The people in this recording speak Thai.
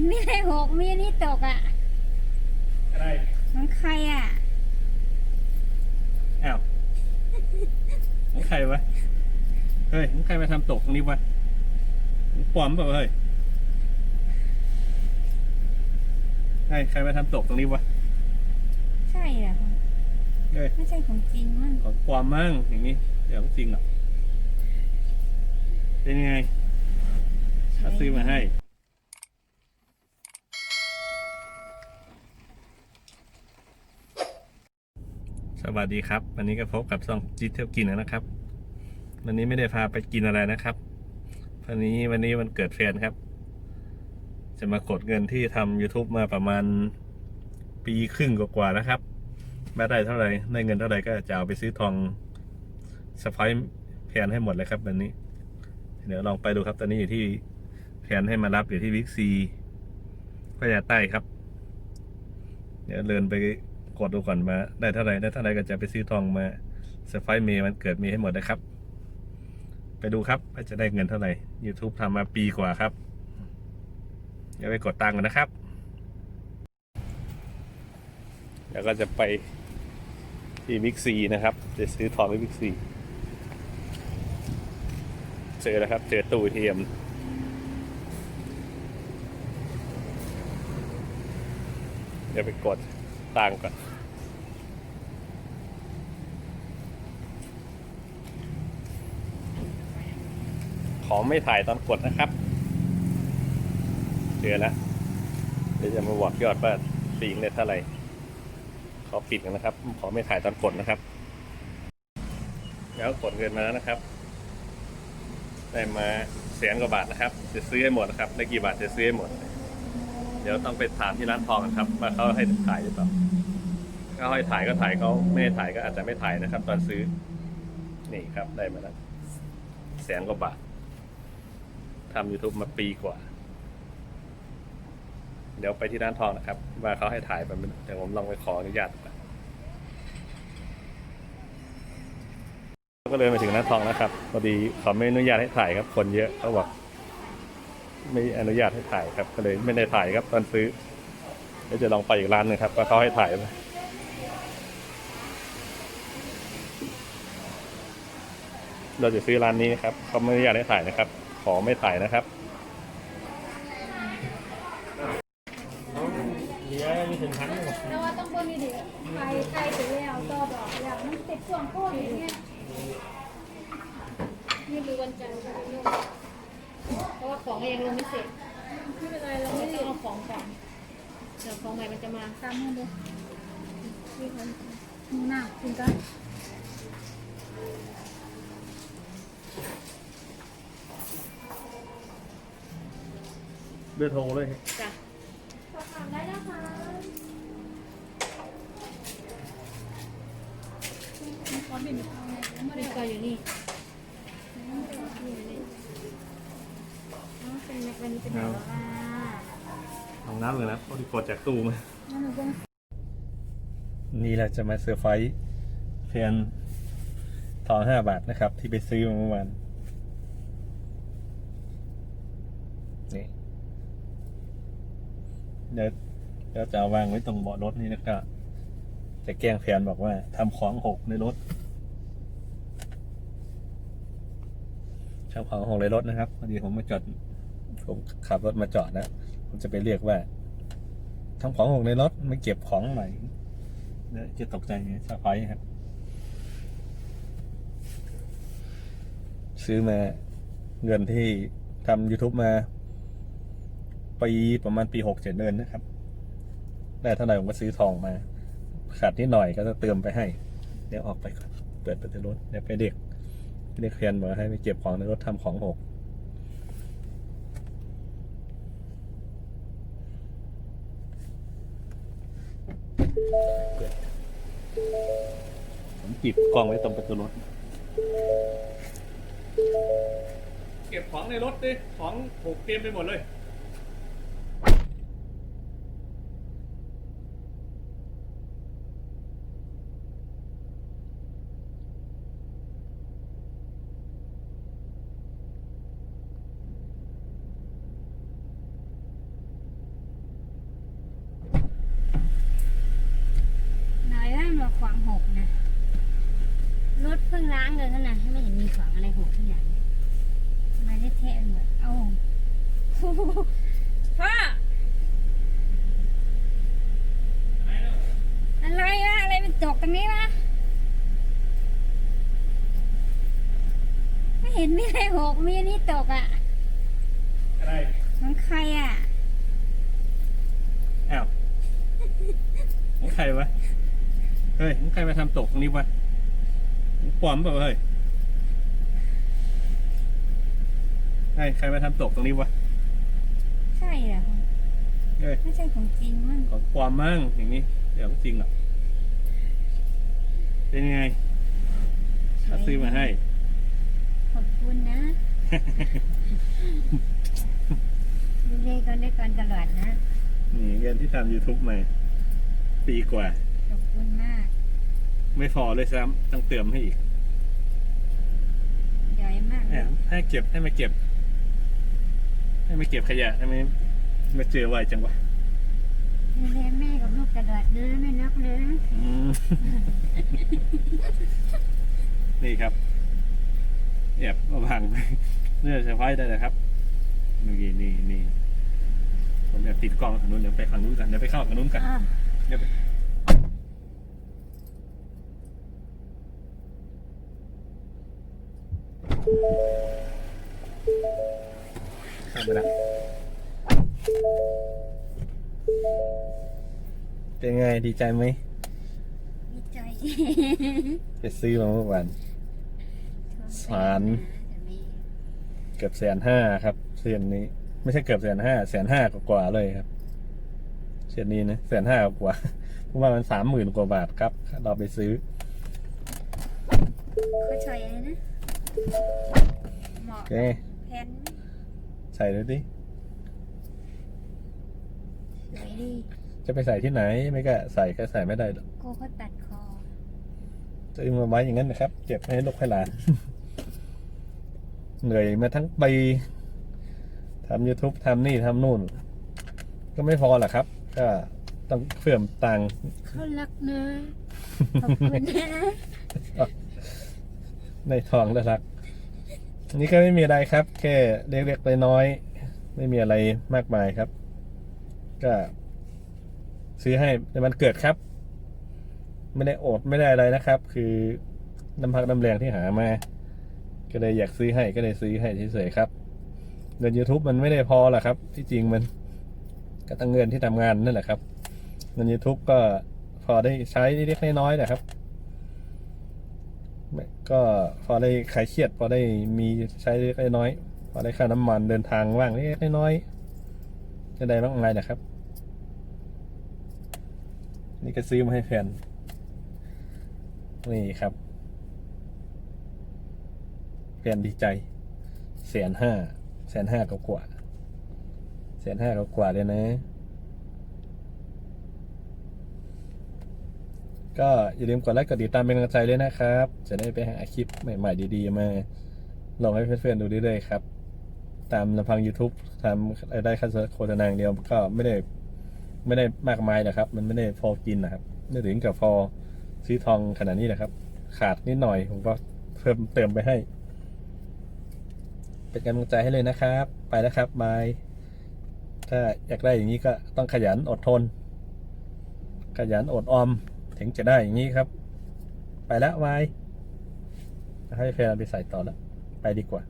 นไม่ได้หกมีอันนี้ตกอะ อะไรของใครอะ อ้าวของใครวะ เฮ้ยของใครมาทำตกตรงนี้วะของปลอมเปล่าเฮ้ยใครใครมาทำตกตรงนี้วะ ใช่เหรอเฮ้ย ไม่ใช่ของจริงมั้งของปลอมมั้งอย่างนี้ เดี๋ยวของจริงหรอกเป็นยังไงเขาซื้อมาให้ วัสดีครับ วันนี้ก็พบกับซองจิตเที่ยวกินนะครับ วันนี้ไม่ได้พาไปกินอะไรนะครับวันนี้วันนี้วันเกิดแฟนครับ จะมากดเงินที่ทำ YouTube มาประมาณปีครึ่งกว่าๆแล้วครับมาได้เท่าไหร่ได้เงินเท่าไหร่ก็จะเอาไปซื้อทองสไปแผนให้หมดเลยครับวันนี้ เดี๋ยวลองไปดูครับตอนนี้อยู่ที่แผนให้มารับอยู่ที่วิกซีพระยาใต้ครับ เดี๋ยวเดินไป กดดูก่อนมา ได้เท่าไหร่ได้เท่าไหร่ก็จะไปซื้อทองมาสไปเมย์มันเกิดมีให้หมดนะครับ ไปดูครับว่าจะได้เงินเท่าไหร่ YouTube ทำมาปีกว่าครับเดี๋ยวไปกดตังค์กันนะครับ แล้วก็จะไปที่บิ๊กซีนะครับ จะซื้อทองที่บิ๊กซีเจอแล้วครับ เจอตู้เทียมเดี๋ยวไปกด ตังก่อนขอไม่ถ่ายตอนกดนะครับ เจอแล้ว เดี๋ยวจะมาบอกยอดว่าปีงได้เท่าไหร่ขอปิดกันนะครับ ขอไม่ถ่ายตอนกดนะครับ แล้วกดเงินมาแล้วนะครับ ได้มาแสนกว่าบาทนะครับ จะซื้อให้หมดนะครับ ได้กี่บาทจะซื้อให้หมด เดี๋ยวต้องไปถามที่ร้านทองกันครับ ว่าเขาให้ถ่ายหรือเปล่า ถ้าให้ถ่ายก็ถ่ายเขาไม่ให้ถ่ายก็อาจจะไม่ถ่ายนะครับ ตอนซื้อ นี่ครับได้มาแล้วแสนกว่าบาททำ YouTube มาปีกว่า เดี๋ยวไปที่ร้านทองนะครับ ว่าเขาให้ถ่ายไปไหมเดี๋ยวผมลองไปขออนุญาตก็เลยมาถึงร้านทองนะครับพอดีเขาไม่อนุญาตให้ถ่ายครับ คนเยอะเขาบอกไม่อนุญาตให้ถ่ายครับ ก็เลยไม่ได้ถ่ายครับตอนซื้อเดี๋ยวจะลองไปอีกร้านหนึงครับว่าเขาให้ถ่ายไหม เราจะซื้อร้านนี้นะครับเขาไม่อนุญาตให้ถ่ายนะครับ ขอไม่ถ่ายนะครับเหลือมีถึงพันหมดแล้วว่าต้องคนนี้เดี๋ยวใครใครไปแล้วต่อดอกแล้วมันติดช่วงโควิดเนี่ยนี่ดูวันจันทร์ค่ะลูกเพราะว่าของยังลงไม่เสร็จไม่เป็นไรเราไม่ต้องเอาของก่อนเดี๋ยวของใหม่มันจะมาตามให้ดูนี่คนหน้าคุณก็ เบอร์โทรเลยจ้ะสอบถามได้นะคะขอบินเอาไงไม่ได้ก็อยู่นี่เป็นวันนี้เป็นแบบว่าลองน้ำเลยนะพอดีกดจากตู้มานั่นหนูต้องนี่เราจะมาเซอร์ไพรส์แฟนทองห้าบาทนะครับ ที่ไปซื้อมาเมื่อวานนี่ เดี๋ยวเดี๋ยวจะเอาวางไว้ตรงเบาะรถนี่นะครับจะแกล้งแฟนบอกว่าทำของหกในรถทำของหกในรถนะครับพอดีผมมาจอดผมขับรถมาจอดแล้วผมจะไปเรียกว่าทำของหกในรถไม่เก็บของใหม่เดี๋ยวจะตกใจไงสะพายครับ ซื้อมาเงินที่ทำ YouTube มา ปีประมาณปีหกเจ็ดเดือนนะครับ ได้เท่าไหร่ผมก็ซื้อทองมา ขาดนิดหน่อยก็จะเติมไปให้ เดี๋ยวออกไปก่อนเปิดประตูรถเดี๋ยวไปเด็กเด็กเรียนบอกให้ไปเก็บของในรถทำของหกผมปิดกล้องไว้ตรงประตูรถ เก็บของในรถดิ ของถูกเตรียมไปหมดเลย เลยท่านนะไม่เห็นมีของอะไรหกทุกอย่างทำไมาเทะๆไปหมดเอ้าพ่ออะไรวะอะไรเป็นตกตรงนี้วะไม่เห็นมีอะไรหกมีอันนี้ตกอะอะไรของใครอะอ้าวของใครวะเฮ้ยของใครมาทำตกตรงนี้วะของ ปลอมเปล่าเฮ้ยใครใครมาทำตกตรงนี้วะ ใช่เหรอเฮ้ยไม่ใช่ของจริงมั้งของปลอมมั่งอย่างนี้ เดี๋ยวของจริงหรอกเป็นยังไงเขาซื้อมาให้ ขอบคุณนะเล่นๆกันด้วยกันตลอดนะ นี่เงินที่ทำ YouTube มา ปีกว่า ขอบคุณมาก ไม่พอเลยซ้ำต้องเติมให้อีก ย่อยมากแหมให้เก็บให้มาเก็บ ให้มาเก็บขยะทำไมมาเจอไวจังวะเรียนแม่กับลูกตลอดนะไม่นักเลยอืม นี่ครับแอบเอาวางไปเนื้อเซอร์ไพรส์ได้เลยครับนี่นี่นี่ผมแอบติดกล้องฝั่งนู้นเดี๋ยวไปฝั่งนู้นกันเดี๋ยวไปเข้าฝั่งนู้นกันอะเดี๋ยวไปเข้าไปแล้วเป็นไงดีใจไหมดีใจไปซื้อมาเมื่อวานสารเกือบแสนห้าครับเส้นนี้ ไม่ใช่เกือบแสนห้าแสนห้ากว่าๆเลยครับเส้นนี้นะแสนห้ากว่าเพราะว่ามันสามหมื่นกว่าบาทครับ เราไปซื้อเขาช่วยอะไรนะ เหมาะโอเคแผนใส่เลยดิสวยดีจะไปใส่ที่ไหนไม่ก็ใส่ก็ใส่ไม่ได้หรอกโกเขาตัดคอจะเอามาไว้อย่างนั้นนะครับเก็บให้ลูกให้หลาน เหนื่อยมาทั้งปีทำ YouTube ทำนี่ทำนู่น ก็ไม่พอหรอกครับ ก็ต้องเพิ่มตังค์เขารักนะขอบคุณนะ ในทองแล้วรัก นี่ก็ไม่มีอะไรครับ แค่เล็กๆน้อยๆไม่มีอะไรมากมายครับ ก็ ซื้อให้ในวันเกิดครับ ไม่ได้อดไม่ได้อะไรนะครับ คือน้ำพักน้ำแรงที่หามา ก็เลยอยากซื้อให้ก็เลยซื้อให้เฉยๆครับเงิน YouTube มันไม่ได้พอหรอกครับ ที่จริงมันก็ต้งเงินที่ทำงานนั่นแหละครับเงิน YouTube ก็พอได้ใช้เล็กๆน้อยๆนะครับ ก็พอได้คลายเครียด พอได้มีใช้เล็กน้อย พอได้ค่าน้ำมันเดินทางว่างเล็กน้อยจะได้บ้างไงนะครับ นี่ก็ซื้อมาให้แฟนนี่ครับแฟนดีใจแสนห้าแสนห้ากว่ากว่าแสนห้ากว่ากว่าเลยนะ ก็อย่าลืมกดไลค์กดติดตามเป็นกำลังใจเลยนะครับ จะได้ไปหาคลิปใหม่ ๆ ดีๆ มาลงให้เพื่อนๆดูเรื่อยๆครับ ตามลำพัง YouTube ทำรายได้ค่าโฆษณางเดียวก็ไม่ได้ไม่ได้มากมายนะครับ มันไม่ได้พอกินนะครับไม่ถึงกับพอซื้อทองขนาดนี้นะครับ ขาดนิดหน่อยผมก็เพิ่มเติมไปให้ เป็นกำลังใจให้เลยนะครับ ไปแล้วครับบายถ้าอยากได้อย่างนี้ก็ต้องขยันอดทน ขยันอดออม ถึงจะได้อย่างนี้ครับ ไปแล้ววายให้แฟนไปใส่ต่อแล้ว ไปดีกว่า